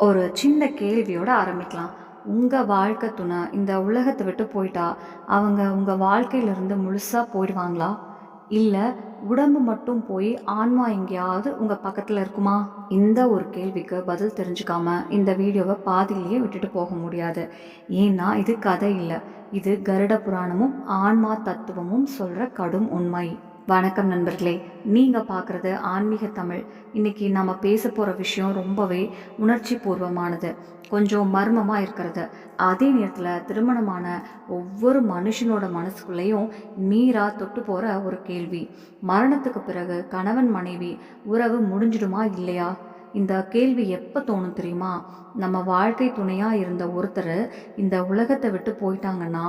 ஒரு சின்ன கேள்வியோட ஆரம்பிக்கலாம். உங்கள் வாழ்க்கை துணை இந்த உலகத்தை விட்டு போயிட்டா அவங்க உங்கள் வாழ்க்கையிலிருந்து முழுசாக போயிடுவாங்களா இல்லை உடம்பு மட்டும் போய் ஆன்மா எங்கேயாவது உங்கள் பக்கத்தில் இருக்குமா? இந்த ஒரு கேள்விக்கு பதில் தெரிஞ்சுக்காம இந்த வீடியோவை பாதியிலேயே விட்டுட்டு போக முடியாது. ஏன்னா இது கதை இல்லை. இது கருட புராணமும் ஆன்மா தத்துவமும் சொல்கிற கடும் உண்மை. வணக்கம் நண்பர்களே. நீங்கள் பார்க்குறது ஆன்மீக தமிழ். இன்னைக்கு நம்ம பேச போகிற விஷயம் ரொம்பவே உணர்ச்சி பூர்வமானது. கொஞ்சம் மர்மமாக இருக்கிறது. அதே நேரத்தில் திருமணமான ஒவ்வொரு மனுஷனோட மனசுக்குள்ளேயும் நீராக தொட்டு போகிற ஒரு கேள்வி. மரணத்துக்கு பிறகு கணவன் மனைவி உறவு முடிஞ்சிடுமா இல்லையா? இந்த கேள்வி எப்போ தோணும் தெரியுமா? நம்ம வாழ்க்கை துணையாக இருந்த ஒருத்தர் இந்த உலகத்தை விட்டு போயிட்டாங்கன்னா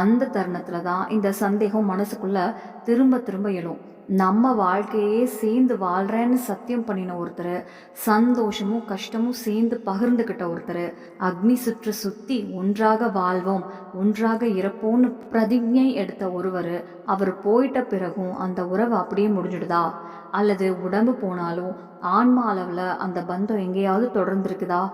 அந்த தருணத்தில் தான் இந்த சந்தேகம் மனசுக்குள்ளே திரும்ப திரும்ப எழும். நம்ம வாழ்க்கையே சேர்ந்து வாழ்கிறேன்னு சத்தியம் பண்ணின ஒருத்தர் சந்தோஷமும் கஷ்டமும் சேர்ந்து பகிர்ந்துக்கிட்ட ஒருத்தர் அக்னி சுற்று சுற்றி ஒன்றாக வாழ்வோம் ஒன்றாக இறப்போம்னு பிரதிஜை எடுத்த ஒருவர் அவர் போயிட்ட பிறகும் அந்த உறவு அப்படியே முடிஞ்சிடுதா? அல்லது உடம்பு போனாலும் ஆன்மா அளவில் அந்த பந்தம் எங்கேயாவது தொடர்ந்துருக்குதா?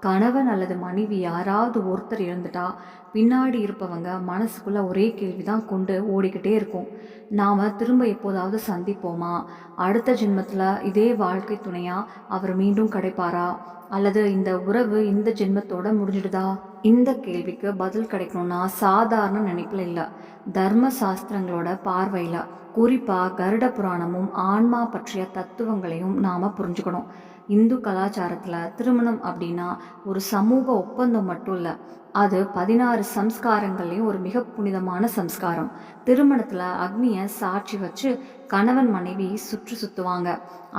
கணவன் அல்லது மனைவி யாராவது ஒருத்தர் இழந்துட்டா பின்னாடி இருப்பவங்க மனசுக்குள்ளே ஒரே கேள்வி தான் கொண்டு ஓடிக்கிட்டே இருக்கும். நாம் திரும்ப எப்போதாவது சந்திப்போமா? அடுத்த ஜென்மத்தில் இதே வாழ்க்கை துணையாக அவர் மீண்டும் கிடைப்பாரா? அல்லது இந்த உறவு இந்த ஜென்மத்தோட முடிஞ்சிடுதா? இந்த கேள்விக்கு பதில் கிடைக்கணும்னா சாதாரண நினைப்பில் இல்லை. தர்ம சாஸ்திரங்களோட பார்வையில் குறிப்பாக கருட புராணமும் ஆன்மா பற்றிய தத்துவங்களையும் நாம் புரிஞ்சுக்கணும். இந்து கலாச்சாரத்தில் திருமணம் அப்படின்னா ஒரு சமூக ஒப்பந்தம் மட்டும் இல்லை அது பதினாறு சம்ஸ்காரங்கள்லேயும் ஒரு மிக புனிதமான சம்ஸ்காரம். திருமணத்தில் அக்னியை சாட்சி வச்சு கணவன் மனைவி சுற்று சுற்றுவாங்க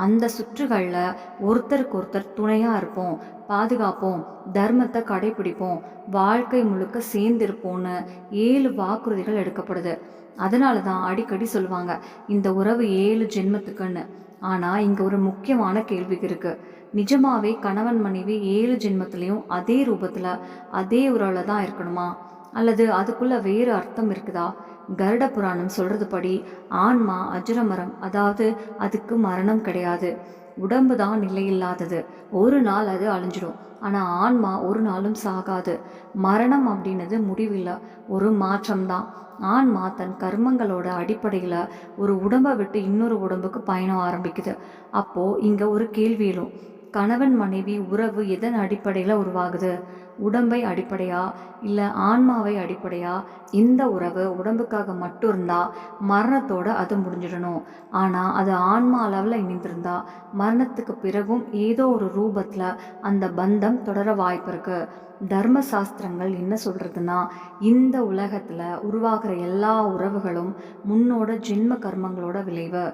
அந்த சுற்றுகளில் ஒருத்தருக்கு ஒருத்தர் துணையாக இருப்போம் பாதுகாப்போம் தர்மத்தை கடைபிடிப்போம் வாழ்க்கை முழுக்க சேர்ந்திருப்போம்னு ஏழு வாக்குறுதிகள் எடுக்கப்படுது. அதனால தான் அடிக்கடி சொல்லுவாங்க இந்த உறவு ஏழு ஜென்மத்துக்குன்னு. ஆனால் இங்கே ஒரு முக்கியமான கேள்வி இருக்கு. நிஜமாவே கணவன் மனைவி ஏழு ஜென்மத்திலையும் அதே ரூபத்தில் அதே உறவில் தான் இருக்கணுமா? அல்லது அதுக்குள்ள வேறு அர்த்தம் இருக்குதா? கருட புராணம் சொல்றது படி ஆன்மா அஜரமரம் அதாவது அதுக்கு மரணம் கிடையாது. உடம்பு தான் நிலையில்லாதது. ஒரு நாள் அது அழிஞ்சிடும். ஆனால் ஆன்மா ஒரு நாளும் சாகாது. மரணம் அப்படின்னது முடிவில்லை. ஒரு மாற்றம்தான் ஆன்மா தன் கர்மங்களோட அடிப்படையில் ஒரு உடம்பை விட்டு இன்னொரு உடம்புக்கு பயணம் ஆரம்பிக்குது. அப்போது இங்கே ஒரு கேள்வி எழும். கணவன் மனைவி உறவு எதன் அடிப்படையில் உருவாகுது? உடம்பை அடிப்படையா இல்லை ஆன்மாவை அடிப்படையா? இந்த உறவு உடம்புக்காக மட்டும் இருந்தால் மரணத்தோடு அது முடிஞ்சிடணும். ஆனால் அது ஆன்மா அளவில் இணைந்திருந்தா மரணத்துக்கு பிறகும் ஏதோ ஒரு ரூபத்தில் அந்த பந்தம் தொடர வாய்ப்பு இருக்குது தர்ம சாஸ்திரங்கள் என்ன சொல்கிறதுனா இந்த உலகத்தில் உருவாகிற எல்லா உறவுகளும் முன்னோட ஜென்ம கர்மங்களோட விளைவு.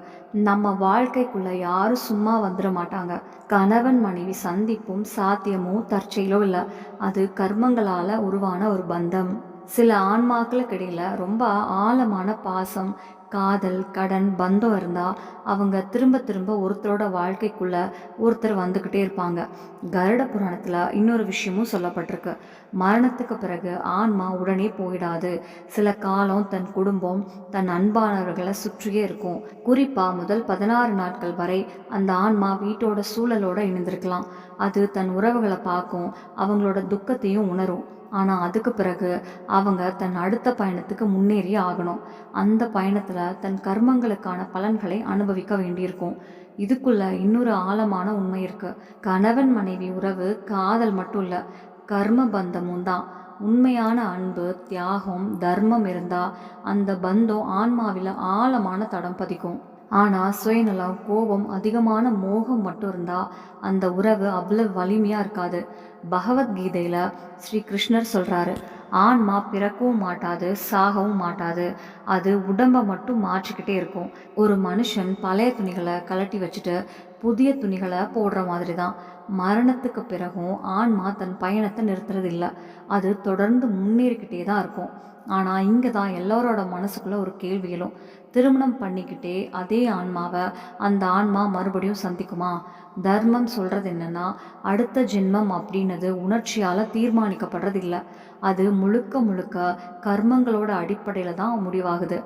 நம்ம வாழ்க்கைக்குள்ளே யாரும் சும்மா வந்துட மாட்டாங்க. கணவன் மனைவி சந்திப்பும் சாத்தியமும் தற்செயலோ இல்லை. அது கர்மங்களால் உருவான ஒரு பந்தம். சில ஆன்மாக்களுக்கு இடையில் ரொம்ப ஆழமான பாசம் காதல் கடன் பந்தம் இருந்தால் அவங்க திரும்ப திரும்ப ஒருத்தரோட வாழ்க்கைக்குள்ளே ஒருத்தர் வந்துக்கிட்டே இருப்பாங்க. கருட புராணத்தில் இன்னொரு விஷயமும் சொல்லப்பட்டிருக்கு. மரணத்துக்கு பிறகு ஆன்மா உடனே போயிடாது. சில காலம் தன் குடும்பம் தன் அன்பானவர்களை சுற்றியே இருக்கும். குறிப்பாக முதல் பதினாறு நாட்கள் வரை அந்த ஆன்மா வீட்டோட சூழலோடு இணைந்திருக்கலாம். அது தன் உறவுகளை பார்க்கும் அவங்களோட துக்கத்தையும் உணரும். ஆனால் அதுக்கு பிறகு அவங்க தன் அடுத்த பயணத்துக்கு முன்னேறி ஆகணும். அந்த பயணத்தில் தன் கர்மங்களுக்கான பலன்களை அனுபவிக்க வேண்டியிருக்கும். இதுக்குள்ள இன்னொரு ஆழமான உண்மை இருக்கு. கணவன் மனைவி உறவு காதல் மட்டும் இல்லை கர்ம பந்தமும் தான். உண்மையான அன்பு தியாகம் தர்மம் இருந்தால் அந்த பந்தம் ஆன்மாவில் ஆழமான தடம் பதிக்கும். ஆனால் சுயநலம் கோபம் அதிகமான மோகம் மட்டும் இருந்தால் அந்த உறவு அவ்வளவு வலிமையாக இருக்காது. பகவத்கீதையில் ஸ்ரீ கிருஷ்ணர் சொல்கிறாரு ஆன்மா பிறக்கவும் மாட்டாது சாகவும் மாட்டாது. அது உடம்பை மட்டும் மாற்றிக்கிட்டே இருக்கும். ஒரு மனுஷன் பழைய துணிகளை கலட்டி வச்சுட்டு புதிய துணிகளை போடுற மாதிரி தான் மரணத்துக்கு பிறகும் ஆன்மா தன் பயணத்தை நிறுத்துறது இல்லை அது தொடர்ந்து முன்னேறிக்கிட்டே தான் இருக்கும். ஆனால் இங்கே தான் எல்லோரோட மனசுக்குள்ளே ஒரு கேள்விகளும் திருமணம் பண்ணிக்கிட்டே அதே ஆன்மாவை அந்த ஆன்மா மறுபடியும் சந்திக்குமா? தர்மம் சொல்கிறது என்னென்னா அடுத்த ஜென்மம் அப்படின்னது உணர்ச்சியால் தீர்மானிக்கப்படுறது இல்லை அது முழுக்க முழுக்க கர்மங்களோட அடிப்படையில் தான் முடிவாகுது.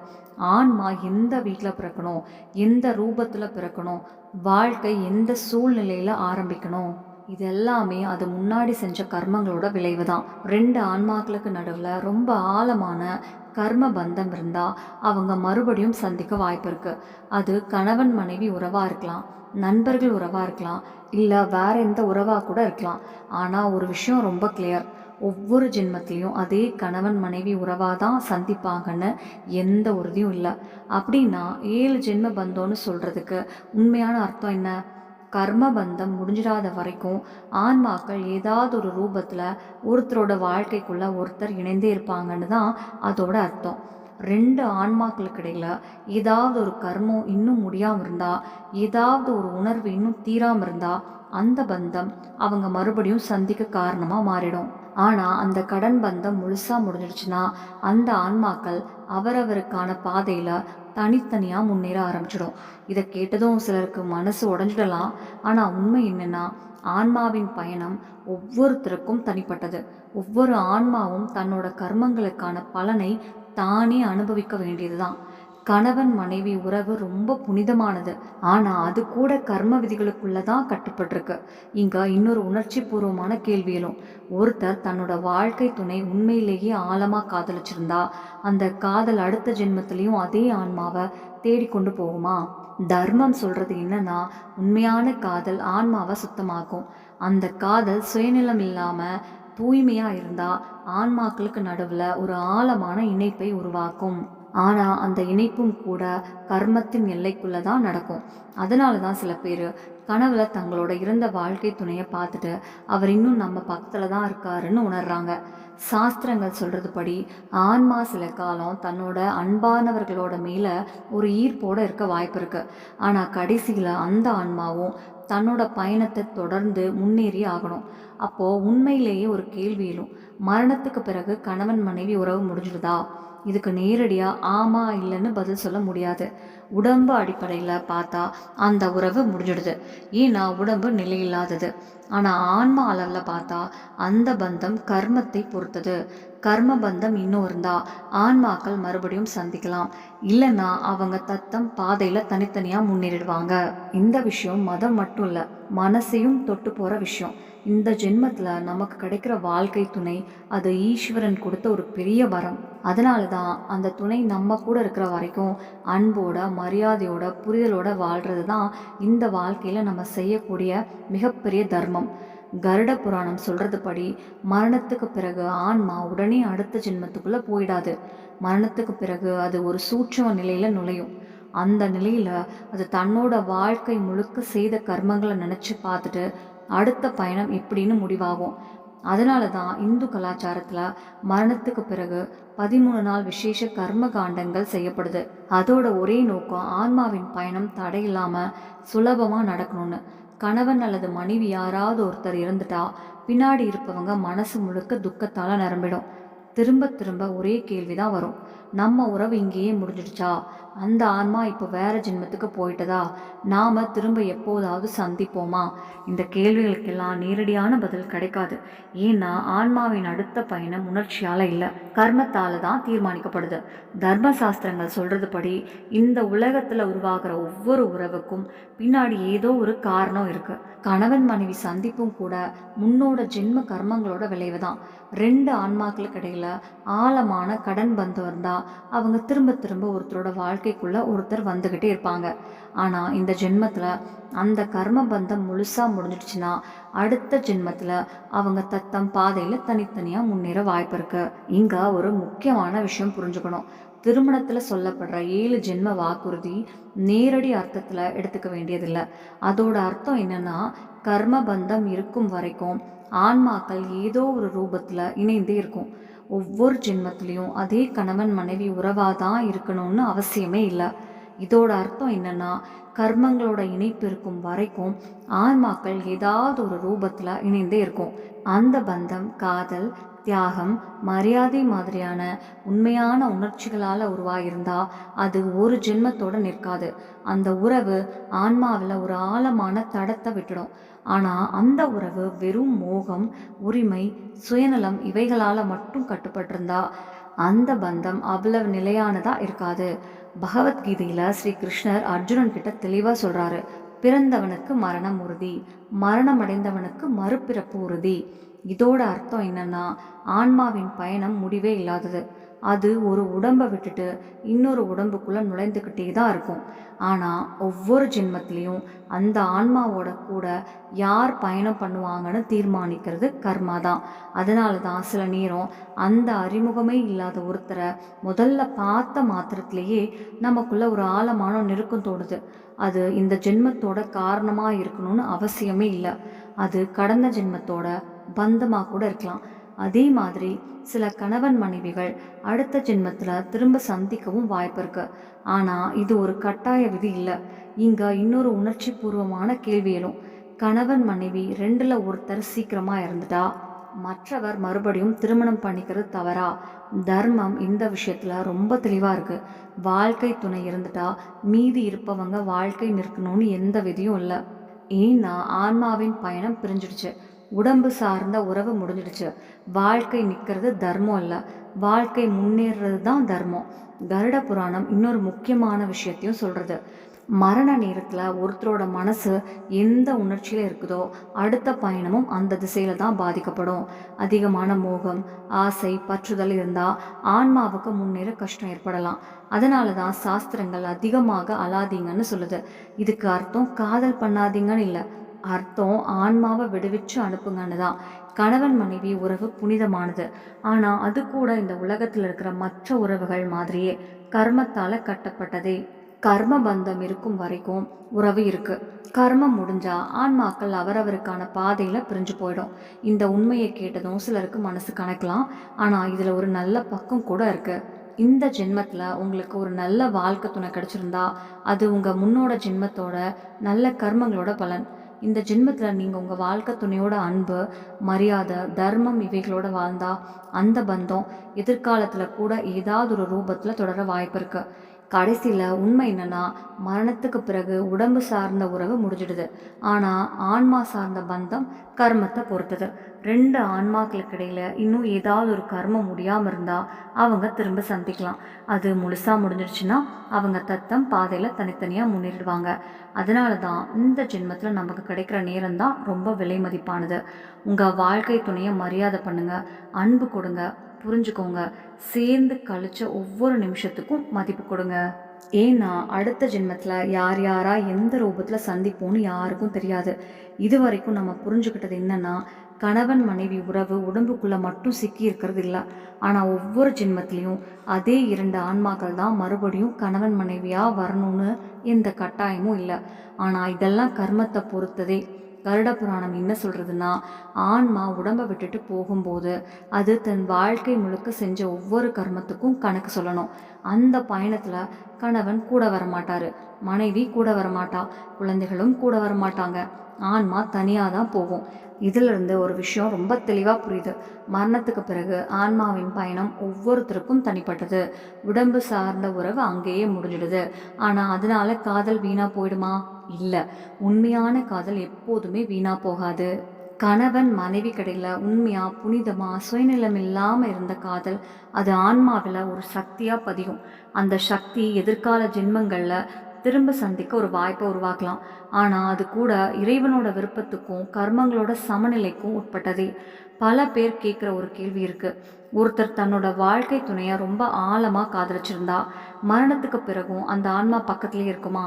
ஆன்மா எந்த வீட்டில் பிறக்கணும்? எந்த ரூபத்தில் பிறக்கணும்? வாழ்க்கை எந்த சூழ்நிலையில் ஆரம்பிக்கணும்? இது எல்லாமே அது முன்னாடி செஞ்ச கர்மங்களோட விளைவு தான் ரெண்டு ஆன்மாக்களுக்கு நடுவில் ரொம்ப ஆழமான கர்ம பந்தம் இருந்தால் அவங்க மறுபடியும் சந்திக்க வாய்ப்பு இருக்குது அது கணவன் மனைவி உறவாக இருக்கலாம் நண்பர்கள் உறவாக இருக்கலாம் இல்லை வேற எந்த உறவாக கூட இருக்கலாம். ஆனால் ஒரு விஷயம் ரொம்ப கிளியர் ஒவ்வொரு ஜென்மத்திலையும் அதே கணவன் மனைவி உறவாக தான் சந்திப்பாங்கன்னு எந்த உறுதியும் இல்லை. அப்படின்னா ஏழு ஜென்ம பந்தம்னு சொல்கிறதுக்கு உண்மையான அர்த்தம் என்ன? கர்ம பந்தம் முடிஞ்சிடாத வரைக்கும் ஆன்மாக்கள் ஏதாவது ஒரு ரூபத்தில் ஒருத்தரோட வாழ்க்கைக்குள்ளே ஒருத்தர் இணைந்தே இருப்பாங்கன்னு தான் அதோட அர்த்தம். ரெண்டு ஆன்மாக்களுக்கிடையில் ஏதாவது ஒரு கர்மம் இன்னும் முடியாமல் இருந்தால் ஏதாவது ஒரு உணர்வு இன்னும் தீராமல் இருந்தால் அந்த பந்தம் அவங்க மறுபடியும் சந்திக்க காரணமாக மாறிடும். ஆனால் அந்த கடன் பந்தம் முழுசாக முடிஞ்சிடுச்சுன்னா அந்த ஆன்மாக்கள் அவரவருக்கான பாதையில் தனித்தனியாக முன்னேற ஆரம்பிச்சிடும். இதை கேட்டதும் சிலருக்கு மனசு உடஞ்சிடலாம். ஆனால் உண்மை என்னென்னா ஆன்மாவின் பயணம் ஒவ்வொருத்தருக்கும் தனிப்பட்டது. ஒவ்வொரு ஆன்மாவும் தன்னோட கர்மங்களுக்கான பலனை தானே அனுபவிக்க வேண்டியதுதான். கணவன் மனைவி உறவு ரொம்ப புனிதமானது. ஆனால் அது கூட கர்ம விதிகளுக்குள்ளே தான் கட்டுப்பட்டிருக்கு. இங்கே இன்னொரு உணர்ச்சி பூர்வமான கேள்வியிலும் ஒருத்தர் தன்னோட வாழ்க்கை துணை உண்மையிலேயே ஆழமாக காதலிச்சிருந்தா அந்த காதல் அடுத்த ஜென்மத்திலையும் அதே ஆன்மாவை தேடிக்கொண்டு போகுமா? தர்மம் சொல்றது என்னன்னா உண்மையான காதல் ஆன்மாவை சுத்தமாக்கும். அந்த காதல் சுயநிலம் இல்லாம தூய்மையா இருந்தா ஆன்மாக்களுக்கு நடுவில் ஒரு ஆழமான இணைப்பை உருவாக்கும். ஆனால் அந்த இணைப்பும் கூட கர்மத்தின் எல்லைக்குள்ளே தான் நடக்கும். அதனால தான் சில பேர் கனவுல தங்களோட இறந்த வாழ்க்கை துணையை பார்த்துட்டு அவர் இன்னும் நம்ம பக்கத்தில் தான் இருக்காருன்னு உணர்றாங்க. சாஸ்திரங்கள் சொல்கிறது படி ஆன்மா சில காலம் தன்னோட அன்பானவர்களோட மேலே ஒரு ஈர்ப்போடு இருக்க வாய்ப்பு இருக்குது ஆனால் கடைசியில் அந்த ஆன்மாவும் தன்னோட பயணத்தை தொடர்ந்து முன்னேறி ஆகணும். அப்போது உண்மையிலேயே ஒரு கேள்வியிலும் மரணத்துக்கு பிறகு கணவன் மனைவி உறவு முடிஞ்சிடுதா? இதுக்கு நேரடியாக ஆமா இல்லைன்னு பதில் சொல்ல முடியாது. உடம்பு அடிப்படையில் பார்த்தா அந்த உறவு முடிஞ்சிடுது. ஏன்னா உடம்பு நிலையில்லாதது. ஆனால் ஆன்மா அளவில் பார்த்தா அந்த பந்தம் கர்மத்தை பொறுத்தது. கர்ம பந்தம் இன்னும் இருந்தா ஆன்மாக்கள் மறுபடியும் சந்திக்கலாம். இல்லைன்னா அவங்க தத்தம் பாதையில் தனித்தனியாக முன்னேறிடுவாங்க. இந்த விஷயம் மதம் மட்டும் இல்லை மனசையும் தொட்டு போகிற விஷயம். இந்த ஜென்மத்தில் நமக்கு கிடைக்கிற வாழ்க்கை துணை அது ஈஸ்வரன் கொடுத்த ஒரு பெரிய வரம். அதனால தான் அந்த துணை நம்ம கூட இருக்கிற வரைக்கும் அன்போட மரியாதையோட புரிதலோட வாழ்கிறது தான் இந்த வாழ்க்கையில் நம்ம செய்யக்கூடிய மிகப்பெரிய தர்மம். கருட புராணம் சொல்கிறது படி மரணத்துக்கு பிறகு ஆன்மா உடனே அடுத்த ஜென்மத்துக்குள்ளே போயிடாது. மரணத்துக்கு பிறகு அது ஒரு சூட்சம நிலையில் நுழையும். அந்த நிலையில் அது தன்னோட வாழ்க்கை முழுக்க செய்த கர்மங்களை நினச்சி பார்த்துட்டு அடுத்த பயணம் எப்படின்னு முடிவாகும். அதனால தான் இந்து கலாச்சாரத்தில் மரணத்துக்கு பிறகு பதிமூணு நாள் விசேஷ கர்ம காண்டங்கள் செய்யப்படுது. அதோட ஒரே நோக்கம் ஆன்மாவின் பயணம் தடையில்லாமல் சுலபமாக நடக்கணும்னு. கணவன் அல்லது மனைவி யாராவது ஒருத்தர் இறந்துட்டா பின்னாடி இருப்பவங்க மனசு முழுக்க துக்கத்தால் நிரம்பிடும். திரும்ப திரும்ப ஒரே கேள்வி தான் வரும். நம்ம உறவு இங்கேயே முடிஞ்சிடுச்சா? அந்த ஆன்மா இப்போ வேற ஜென்மத்துக்கு போயிட்டதா? நாம் திரும்ப எப்போதாவது சந்திப்போமா? இந்த கேள்விகளுக்கெல்லாம் நேரடியான பதில் கிடைக்காது. ஏன்னா ஆன்மாவின் அடுத்த பயணம் உணர்ச்சியால் இல்லை. கர்மத்தால் தான் தீர்மானிக்கப்படுது. தர்ம சாஸ்திரங்கள் சொல்கிறது படி இந்த உலகத்தில் உருவாகிற ஒவ்வொரு உறவுக்கும் பின்னாடி ஏதோ ஒரு காரணம் இருக்குது கணவன் மனைவி சந்திப்பும் கூட முன்னோட ஜென்ம கர்மங்களோட விளைவு தான் ரெண்டு ஆன்மாக்களுக்கு இடையில ஆழமான கடன் பந்தம் இருந்தா அவங்க திரும்ப திரும்ப ஒருத்தரோட வாழ்க்கைக்குள்ள ஒருத்தர் வந்துக்கிட்டே இருப்பாங்க. ஆனால் இந்த ஜென்மத்தில் அந்த கர்ம பந்தம் முழுசாக முடிஞ்சிடுச்சுன்னா அடுத்த ஜென்மத்தில் அவங்க தத்தம் பாதையில் தனித்தனியாக முன்னேற வாய்ப்பு இருக்கு. இங்கே ஒரு முக்கியமான விஷயம் புரிஞ்சுக்கணும். திருமணத்தில் சொல்லப்படுற ஏழு ஜென்ம வாக்குறுதி நேரடி அர்த்தத்தில் எடுத்துக்க வேண்டியதில்லை. அதோட அர்த்தம் என்னன்னா கர்ம பந்தம் இருக்கும் வரைக்கும் ஆன்மாக்கள் ஏதோ ஒரு ரூபத்தில் இணைந்தே இருக்கும். ஒவ்வொரு ஜென்மத்திலையும் அதே கணவன் மனைவி உறவாக தான் இருக்கணும்னு அவசியமே இல்லை. இதோட அர்த்தம் என்னன்னா கர்மங்களோட இணைப்பு இருக்கும் வரைக்கும் ஆன்மாக்கள் ஏதாவது ஒரு ரூபத்தில் இணைந்தே இருக்கும். அந்த பந்தம் காதல் தியாகம் மரியாதை மாதிரியான உண்மையான உணர்ச்சிகளால் உருவாகியிருந்தால் அது ஒரு ஜென்மத்தோடு நிற்காது. அந்த உறவு ஆன்மாவில் ஒரு ஆழமான தடத்தை விட்டுடும். ஆனால் அந்த உறவு வெறும் மோகம் உரிமை சுயநலம் இவைகளால் மட்டும் கட்டுப்பட்டிருந்தா அந்த பந்தம் அவ்வளவு நிலையானதாக இருக்காது. பகவத்கீதையில் ஸ்ரீ கிருஷ்ணர் அர்ஜுனன் கிட்ட தெளிவாக சொல்கிறாரு பிறந்தவனுக்கு மரணம் உறுதி மரணம் அடைந்தவனுக்கு மறுபிறப்பு உறுதி. இதோட அர்த்தம் என்னன்னா ஆன்மாவின் பயணம் முடிவே இல்லாதது. அது ஒரு உடம்பை விட்டுட்டு இன்னொரு உடம்புக்குள்ளே நுழைந்துக்கிட்டே தான் இருக்கும். ஆனால் ஒவ்வொரு ஜென்மத்திலையும் அந்த ஆன்மாவோட கூட யார் பயணம் பண்ணுவாங்கன்னு தீர்மானிக்கிறது கர்மா தான். அதனால தான் சில நேரம் அந்த அறிமுகமே இல்லாத ஒருத்தரை முதல்ல பார்த்த மாத்திரத்திலேயே நமக்குள்ள ஒரு ஆழமான நெருக்கம் தோணுது. அது இந்த ஜென்மத்தோட காரணமாக இருக்கணும்னு அவசியமே இல்லை. அது கடந்த ஜென்மத்தோட பந்தமாக கூட இருக்கலாம். அதே மாதிரி சில கணவன் மனைவிகள் அடுத்த ஜென்மத்தில் திரும்ப சந்திக்கவும் வாய்ப்பு இருக்கு. ஆனால் இது ஒரு கட்டாய விதி இல்லை. இங்கே இன்னொரு உணர்ச்சி பூர்வமான கேள்வி எழும். கணவன் மனைவி ரெண்டில் ஒருத்தர் சீக்கிரமாக இருந்துட்டா மற்றவர் மறுபடியும் திருமணம் பண்ணிக்கிறது தவறா? தர்மம் இந்த விஷயத்தில் ரொம்ப தெளிவாக இருக்குது வாழ்க்கை துணை இருந்துட்டா மீதி இருப்பவங்க வாழ்க்கை நிற்கணும்னு எந்த விதியும் இல்லை. ஏன்னா ஆன்மாவின் பயணம் பிரிஞ்சிடுச்சு. உடம்பு சார்ந்த உறவு முடிஞ்சிடுச்சு. வாழ்க்கை நிற்கிறது தர்மம் இல்லை. வாழ்க்கை முன்னேறது தான் தர்மம். கருட புராணம் இன்னொரு முக்கியமான விஷயத்தையும் சொல்கிறது மரண நேரத்தில் ஒருத்தரோட மனசு எந்த உணர்ச்சியில் இருக்குதோ அடுத்த பயணமும் அந்த திசையில் தான் பாதிக்கப்படும். அதிகமான மோகம் ஆசை பற்றுதல் இருந்தால் ஆன்மாவுக்கு முன்னேற கஷ்டம் ஏற்படலாம். அதனால தான் சாஸ்திரங்கள் அதிகமாக அலாதீங்கன்னு சொல்லுது. இதுக்கு அர்த்தம் காதல் பண்ணாதீங்கன்னு இல்லை. அர்த்தம் ஆன்மாவை விடுவிச்சு அனுப்புங்கன்னு தான். கணவன் மனைவி உறவு புனிதமானது. ஆனால் அது கூட இந்த உலகத்தில் இருக்கிற மற்ற உறவுகள் மாதிரியே கர்மத்தால் கட்டப்பட்டதே. கர்ம பந்தம் இருக்கும் வரைக்கும் உறவு இருக்கு. கர்மம் முடிஞ்சா ஆன்மாக்கள் அவரவருக்கான பாதையில் பிரிஞ்சு போயிடும். இந்த உண்மையை கேட்டதும் சிலருக்கு மனசு கணக்கலாம் ஆனால் இதில் ஒரு நல்ல பக்கம் கூட இருக்கு. இந்த ஜென்மத்தில் உங்களுக்கு ஒரு நல்ல வாழ்க்கை துணை கிடச்சிருந்தா அது உங்கள் முன்னோட ஜென்மத்தோட நல்ல கர்மங்களோட பலன். இந்த ஜென்மத்தில் நீங்கள் உங்கள் வாழ்க்கை துணையோட அன்பு மரியாதை தர்மம் இவைகளோட வாழ்ந்தா அந்த பந்தம் எதிர்காலத்தில் கூட ஏதாவது ஒரு ரூபத்தில் தொடர வாய்ப்பு இருக்குது கடைசியில் உண்மை என்னன்னா மரணத்துக்கு பிறகு உடம்பு சார்ந்த உறவு முடிஞ்சிடுது. ஆனால் ஆன்மா சார்ந்த பந்தம் கர்மத்தை பொறுத்தது. ரெண்டு ஆன்மாக்களுக்கு இடையில் இன்னும் ஏதாவது ஒரு கர்மம் முடியாமல் இருந்தால் அவங்க திரும்ப சந்திக்கலாம். அது முழுசாக முடிஞ்சிடுச்சுன்னா அவங்க தத்தம் பாதையில் தனித்தனியாக முன்னேறிடுவாங்க. அதனால தான் இந்த ஜென்மத்தில் நமக்கு கிடைக்கிற நேரம் தான் ரொம்ப விலை மதிப்பானது. உங்கள் வாழ்க்கை துணையை மரியாதை பண்ணுங்கள் அன்பு கொடுங்க புரிஞ்சுக்கோங்க. சேர்ந்து கழிச்ச ஒவ்வொரு நிமிஷத்துக்கும் மதிப்பு கொடுங்க. ஏன்னா அடுத்த ஜென்மத்தில் யார் யாரா எந்த ரூபத்தில் சந்திப்போம்னு யாருக்கும் தெரியாது. இது வரைக்கும் நம்ம புரிஞ்சுக்கிட்டது என்னன்னா கணவன் மனைவி உறவு உடம்புக்குள்ளே மட்டும் சிக்கி இருக்கிறது இல்லை. ஆனால் ஒவ்வொரு ஜென்மத்திலையும் அதே இரண்டு ஆன்மாக்கள் தான் மறுபடியும் கணவன் மனைவியாக வரணும்னு எந்த கட்டாயமும் இல்லை. ஆனால் இதெல்லாம் கர்மத்தை பொறுத்ததே. கருட புராணம் என்ன சொல்கிறதுனா ஆன்மா உடம்பை விட்டுட்டு போகும்போது அது தன் வாழ்க்கை முழுக்க செஞ்ச ஒவ்வொரு கர்மத்துக்கும் கணக்கு சொல்லணும். அந்த பயணத்தில் கணவன் கூட வரமாட்டாரு. மனைவி கூட வரமாட்டா. குழந்தைகளும் கூட வரமாட்டாங்க. ஆன்மா தனியாக தான் போகும். இதிலிருந்து ஒரு விஷயம் ரொம்ப தெளிவாக புரியுது. மரணத்துக்கு பிறகு ஆன்மாவின் பயணம் ஒவ்வொருத்தருக்கும் தனிப்பட்டது. உடம்பு சார்ந்த உறவு அங்கேயே முடிஞ்சிடுது. ஆனால் அதனால காதல் வீணாக போயிடுமா? இல்லை. உண்மையான காதல் எப்போதுமே வீணாக போகாது. கணவன் மனைவி கடையில் உண்மையாக புனிதமாக சுயநிலம் இல்லாமல் இருந்த காதல் அது ஆன்மாவில் ஒரு சக்தியாக பதியும். அந்த சக்தி எதிர்கால ஜென்மங்களில் திரும்ப சந்திக்க ஒரு வாய்ப்பை உருவாக்கலாம். ஆனால் அது கூட இறைவனோட விருப்பத்துக்கும் கர்மங்களோட சமநிலைக்கும் உட்பட்டதே. பல பேர் கேட்குற ஒரு கேள்வி இருக்குது ஒருத்தர் தன்னோட வாழ்க்கை துணையை ரொம்ப ஆழமாக காதலிச்சிருந்தா மரணத்துக்கு பிறகும் அந்த ஆன்மா பக்கத்துலேயே இருக்குமா?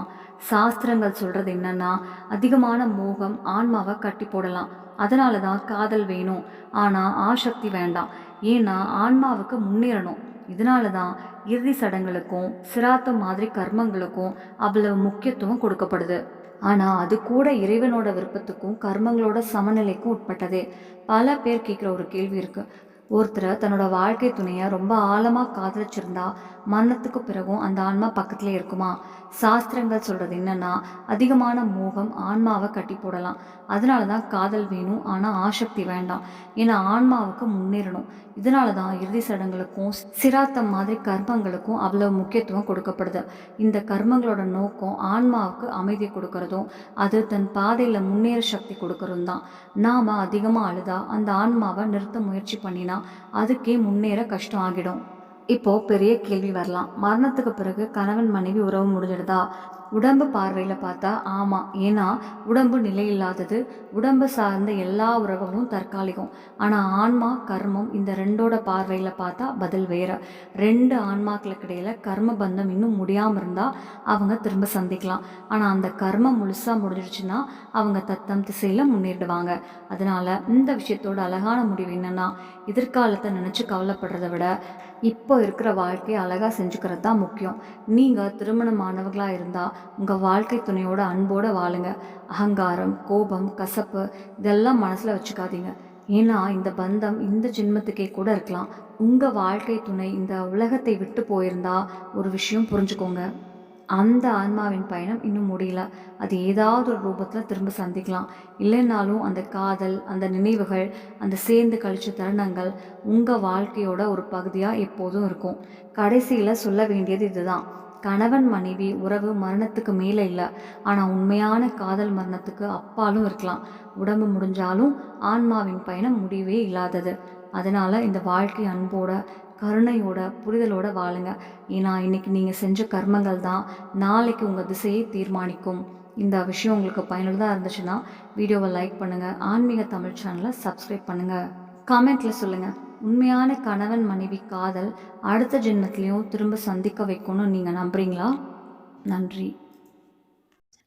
சாஸ்திரங்கள் சொல்கிறது என்னன்னா அதிகமான மோகம் ஆன்மாவை கட்டி போடலாம். அதனால தான் காதல் வேணும். ஆனால் ஆசக்தி வேண்டாம். ஏன்னா ஆன்மாவுக்கு முன்னேறணும். இதனால தான் இறுதி சடங்குகளுக்கும் சிராத்தம் மாதிரி கர்மங்களுக்கும் அவ்வளவு முக்கியத்துவம் கொடுக்கப்படுது. ஆனால் அது கூட இறைவனோட விருப்பத்துக்கும் கர்மங்களோட சமநிலைக்கும் உட்பட்டதே. பல பேர் கேட்குற ஒரு கேள்வி இருக்குது ஒருத்தரை தன்னோட வாழ்க்கை துணையை ரொம்ப ஆழமாக காதலிச்சிருந்தா மரணத்துக்கு பிறகும் அந்த ஆன்மா பக்கத்தில் இருக்குமா? சாஸ்திரங்கள் சொல்கிறது என்னென்னா அதிகமான மோகம் ஆன்மாவை கட்டி போடலாம். அதனால தான் காதல் வேணும் ஆனால் ஆசக்தி வேண்டாம். ஏன்னா ஆன்மாவுக்கு முன்னேறணும். இதனால தான் இறுதி சடங்குகளுக்கும் சிராத்தம் மாதிரி கர்மங்களுக்கும் அவ்வளோ முக்கியத்துவம் கொடுக்கப்படுது. இந்த கர்மங்களோட நோக்கம் ஆன்மாவுக்கு அமைதி கொடுக்கறதும் அது தன் பாதையில் முன்னேற சக்தி கொடுக்கறதும் தான் நாம் அதிகமாக அழுதா அந்த ஆன்மாவை நிறுத்த முயற்சி பண்ணினா அதுக்கே முன்னேற கஷ்டம் ஆகிடும். இப்போ பெரிய கேள்வி வரலாம். மரணத்துக்கு பிறகு கணவன் மனைவி உறவு முடிஞ்சிடுதா? உடம்பு பார்வையில் பார்த்தா ஆமாம் ஏன்னா உடம்பு நிலை இல்லாதது உடம்பு சார்ந்த எல்லா உறவுகளும் தற்காலிகம். ஆனால் ஆன்மா கர்மம் இந்த ரெண்டோட பார்வையில் பார்த்தா பதில் வேற. ரெண்டு ஆன்மாக்களுக்கு இடையில கர்ம பந்தம் இன்னும் முடியாமல் இருந்தால் அவங்க திரும்ப சந்திக்கலாம். ஆனால் அந்த கர்மம் முழுசாக முடிஞ்சிடுச்சுன்னா அவங்க தத்தம் திசையில் முன்னேறிடுவாங்க. அதனால் இந்த விஷயத்தோட அழகான முடிவு என்னன்னா எதிர்காலத்தை நினச்சி கவலைப்படுறத விட இப்போ இருக்கிற வாழ்க்கையை அழகாக செஞ்சுக்கிறது தான் முக்கியம். நீங்கள் திருமணமானவர்களாக இருந்தால் உங்கள் வாழ்க்கை துணையோட அன்போடு வாழுங்க. அகங்காரம் கோபம் கசப்பு இதெல்லாம் மனசில் வச்சுக்காதீங்க. ஏன்னா இந்த பந்தம் இந்த ஜென்மத்துக்கே கூட இருக்கலாம். உங்கள் வாழ்க்கை துணை இந்த உலகத்தை விட்டு போயிருந்தா ஒரு விஷயம் புரிஞ்சுக்கோங்க. அந்த ஆன்மாவின் பயணம் இன்னும் முடியல. அது ஏதாவது ஒரு ரூபத்தில் திரும்ப சந்திக்கலாம். இல்லைன்னாலும் அந்த காதல் அந்த நினைவுகள் அந்த சேர்ந்து கழிச்ச தருணங்கள் உங்கள் வாழ்க்கையோட ஒரு பகுதியாக எப்போதும் இருக்கும். கடைசியில் சொல்ல வேண்டியது இதுதான். கணவன் மனைவி உறவு மரணத்துக்கு மேலே இல்லை. ஆனால் உண்மையான காதல் மரணத்துக்கு அப்பாலும் இருக்கலாம். உடம்பு முடிஞ்சாலும் ஆன்மாவின் பயணம் முடிவே இல்லாதது. அதனால் இந்த வாழ்க்கை அன்போட கருணையோட புரிதலோட வாழுங்க. ஏன்னா இன்றைக்கி நீங்கள் செஞ்ச கர்மங்கள் தான் நாளைக்கு உங்கள் திசையை தீர்மானிக்கும். இந்த விஷயம் உங்களுக்கு பயனுள்ளதாக இருந்துச்சுன்னா வீடியோவை லைக் பண்ணுங்கள் ஆன்மீக தமிழ் சேனலை சப்ஸ்கிரைப் பண்ணுங்கள் கமெண்ட்டில் சொல்லுங்கள் உண்மையான கணவன் மனைவி காதல் அடுத்த ஜென்மத்திலையும் திரும்ப சந்திக்க வைக்கணும்னு நீங்கள் நம்புறீங்களா? நன்றி.